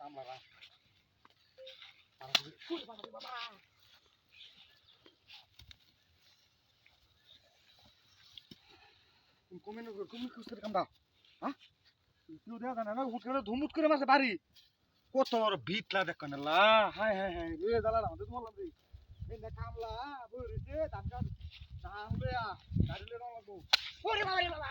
কামলারা কমিনে কমি খুঁজতে কামড়া হ্যাঁ কেউ দেখা জানে না হুট করে ধুমুট করে মাসে বাড়ি কত বড় ভিতলা দেখ না হাই হাই হাই রে দালা না তো বললাম রে এই না কামলা বইরিতে দামকা দাম রে আ দাঁড়িয়ে না লাগবো ওরে বাবা রে বাবা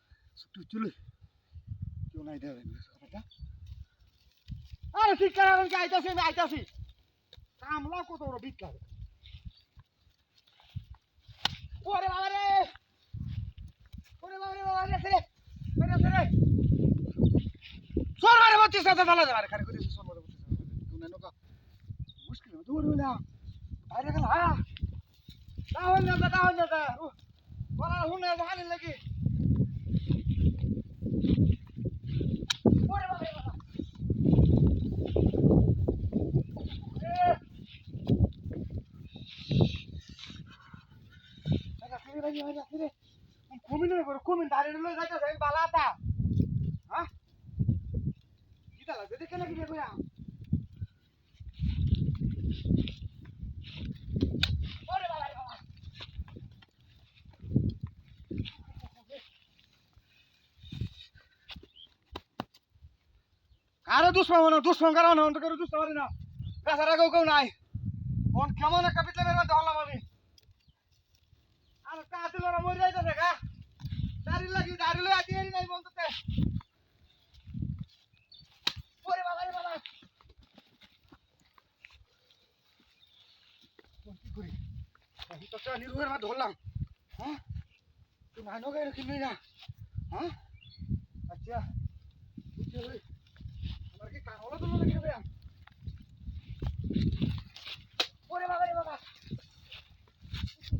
তুই চলে। কেউ নাই দেবে আরে ঠিক করে আইতাছি, আমি আইতাছি। কামলা কত বড় বিট লাগে ওরে বাবা রে! ওরে বাবা রে বাবা রে রে ওরে রে সোর মারে বত্রিশ কথা ভালো যাবে খালি করে সোর মারে তুই না নকা। মুশকিল দূর হইলা বাইরে গেল হ্যাঁ। তাহলে না তাহলে না বলা হুনে ভালো লাগি ওরে বাবা রে বাবা কমিন কমিন দাঁড়িয়ে রইল যাইতেছে আমি বালাটা কিটা লাগবে দেখে নাকি দেখো ওরে বাবা রে বাবা কারও দুশ্মন না, দুশ্মন কারও না অন্তর দুশ্মন না। বেচারা কেউ কেউ নাই। কেমন একটা পিতলের মধ্যে হলাম আমি। আর কাটিল না মরে যাইতেছে গা দাড়ি লাগি দাড়ি লই আদি নাই বলতে ওরে বাবা রে বাবা কি করি এই তো চা নিরুহের মধ্যে ধরলাম তুই নানো গায়ে রাখি না হ্যাঁ আচ্ছা বুঝছি আমার কি কানলা তুলো নাকি? রে ওরে বাবা রে বাবা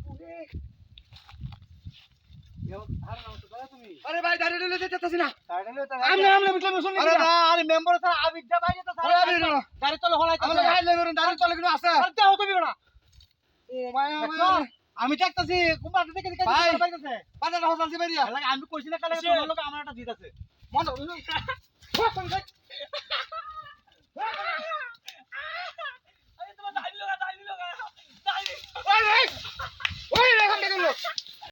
ওরে আরে ভাই দাঁড়িয়ে রইলে যেতেছি না। আমনে আমনে মিটলে শুনি আরে না। আরে মেম্বার স্যার আবিদা বাইরে তো আরে আরে না। গাড়ি চলে হলাই কিন্তু আছে। আরে দেও ও আমি দেখতাছি কুমার দেখে দেখে ভাই। বাজার আছে আমি কইছি না কালে লোক আমার একটা জিত আছে। মন